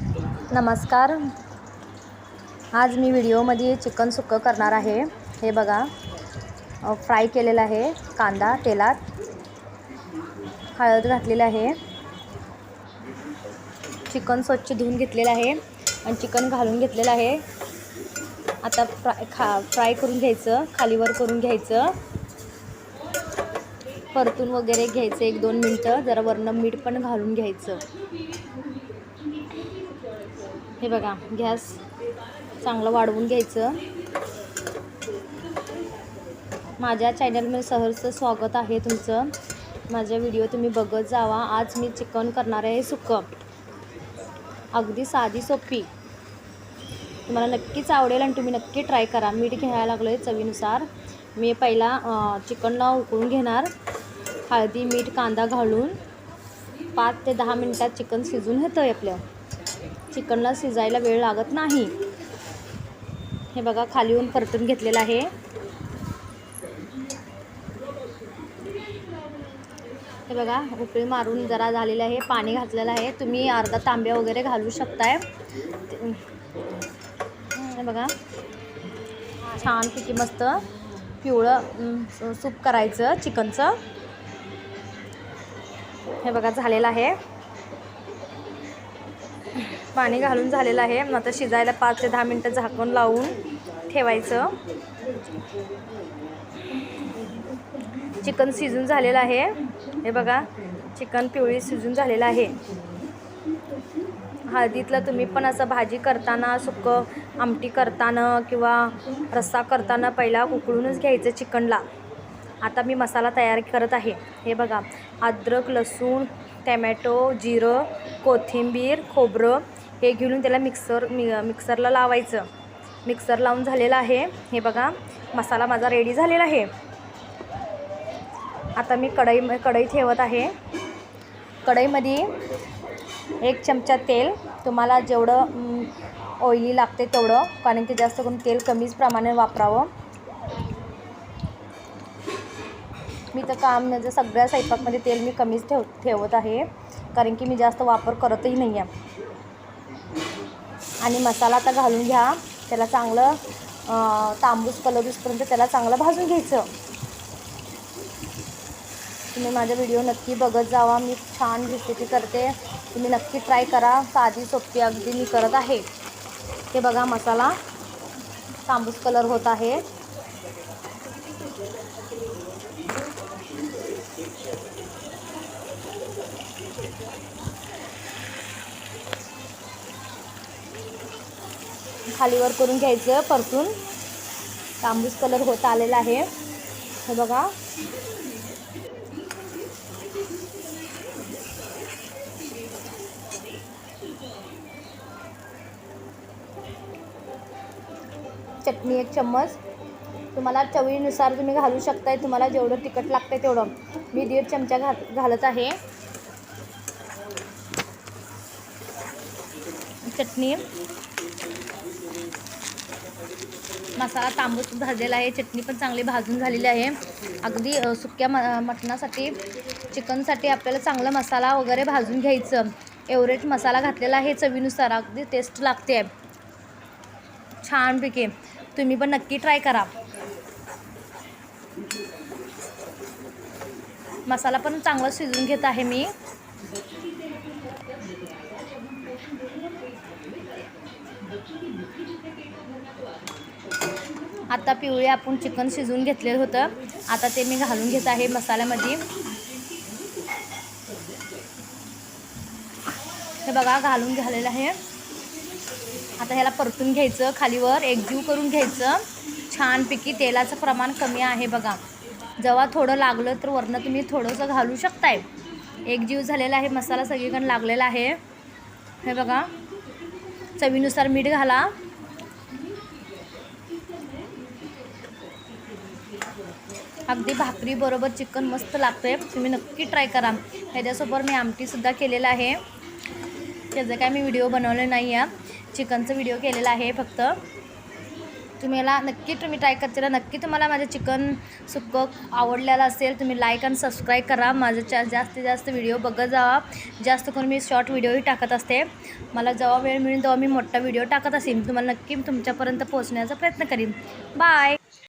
नमस्कार. आज मी व्हिडिओमध्ये चिकन सुक्कं करणार आहे. हे बघा. फ्राय केलेलं आहे. कांदा तेलात. हळद घातलेलं आहे. चिकन स्वच्छ धुवून घेतलेलं आहे आणि चिकन घालून घेतलेलं आहे. आता फ्राय खा फ्राय करून घ्यायचं. खालीवर करून घ्यायचं. परतून वगैरे घ्यायचं एक दोन मिनटं. जरा वरनं मीठ पण घालून घ्यायचं. हे बघा गॅस चांगलं वाढवून घ्यायचं. माझ्या चॅनलमध्ये सहर्ष स्वागत आहे तुमचं. माझ्या व्हिडिओ तुम्ही बघत जावा. आज मी चिकन करणार आहे सुक्कं अगदी साधी सोपी. तुम्हाला नक्कीच आवडेल आणि तुम्ही नक्की ट्राय करा. मीठ घ्यायला लागलो आहे चवीनुसार. मी पहिला चिकनला उकळून घेणार. हळदी मीठ कांदा घालून पाच ते दहा मिनटात चिकन शिजून येतं आहे आपलं. चिकनला शिजायला वेळ लागत नाही. हे बघा खाली येऊन परतून घेतलेलं आहे. हे बघा उकळी मारून जरा झालेलं आहे पाणी घातलेलं आहे. तुम्ही अर्धा तांब्या वगैरे घालू शकताय. ते- हे बघा छानपैकी मस्त पिवळं सूप करायचं चिकनचं. हे बघा झालेलं आहे. पाणी घालून झालेलं आहे. आता शिजायला पाच ते दहा मिनटं झाकून लावून ठेवायचं. चिकन शिजून झालेलं आहे. हे बघा चिकन पिवळी शिजून झालेलं आहे. हळदीतलं तुम्ही पण असं भाजी करताना सुकं आमटी करताना किंवा रस्सा करताना पहिला उकळूनच घ्यायचं चिकनला. आता मी मसाला तयार करत आहे. हे बघा अद्रक लसूण टॅमॅटो जिरं कोथिंबीर खोबरं हे घेऊन त्याला मिक्सर मि मिक्सरला लावायचं. मिक्सर लावून झालेलं आहे. हे बघा मसाला माझा रेडी झालेला आहे. आता मी कढई कढई ठेवत आहे. कढईमध्ये एक चमचा तेल. तुम्हाला जेवढं ऑइली लागते तेवढं कारण की जास्त करून तेल कमीच प्रमाणे वापरावं. मी तर काम म्हणजे सगळ्या स्वयंपाकमध्ये तेल मी कमीच ठेव ठेवत आहे. कारण की मी जास्त वापर करतही नाही आहे आणि मसाला आता घालून घ्या. त्याला चांगलं तांबूस कलर दिसपर्यंत त्याला चांगलं भाजून घ्यायचं. तुम्ही माझा व्हिडिओ नक्की बघत जावा. मी छान रेसिपी करते. तुम्ही नक्की ट्राय करा. साधी सोपी अगदी मी करत आहे. ते बघा मसाला. तांबूस कलर होत आहे. खालीवर करून घ्यायचं परतून. तांबूस कलर होत आलेला आहे. हे बघा. चटणी एक चम्मच. तुम्हाला चवीनुसार तुम्ही घालू शकताय. तुम्हाला जेवढं तिखट लागतंय तेवढं. मी दीड चमचा घा घालत आहे. चटणी. मसाला तांबूस भाजलेला आहे चटणी पण चांगली भाजून झालेली आहे. अगदी सुक्या म मटणासाठी चिकनसाठी आपल्याला चांगला मसाला वगैरे भाजून घ्यायचं. एवरेट मसाला घातलेला आहे चवीनुसार अगदी टेस्ट लागते. छानपैकी तुम्ही पण नक्की ट्राय करा. मसाला पण चांगला शिजून घेत आहे मी. आता पिवळे आपण चिकन शिजवून घेतलेलं होतं. आता ते मी घालून घेत आहे मसाल्यामध्ये. हे बघा घालून झालेलं आहे. आता ह्याला परतून घ्यायचं खालीवर एकजीव करून घ्यायचं. छानपैकी तेलाचं प्रमाण कमी आहे बघा. जेव्हा थोडं लागलं तर वरनं तुम्ही थोडंसं घालू शकताय. एकजीव झालेला आहे मसाला सगळीकडे लागलेला आहे. हे बघा चवीनुसार मीठ घाला. अगदी भाकरीबरोबर चिकन मस्त लागतंय. तुम्ही नक्की ट्राय करा. ह्याच्यासोबत मी आमटीसुद्धा केलेलं आहे. त्याचं काय मी व्हिडिओ बनवले नाही आहे चिकनचं व्हिडिओ केलेला आहे फक्त. तुम्हाला नक्की तुम्ही ट्राय करते नक्की तुम्हाला माझं चिकन सुक्कं आवडलेलं असेल तुम्ही लाईक आणि सबस्क्राईब करा. माझं चा जास्तीत जास्त व्हिडिओ बघत जावा. जास्त करून मी शॉर्ट व्हिडिओही टाकत असते. मला जेव्हा वेळ मिळेल तेव्हा मी मोठा व्हिडिओ टाकत असेल तुम्हाला नक्की तुमच्यापर्यंत पोहोचण्याचा प्रयत्न करीन. बाय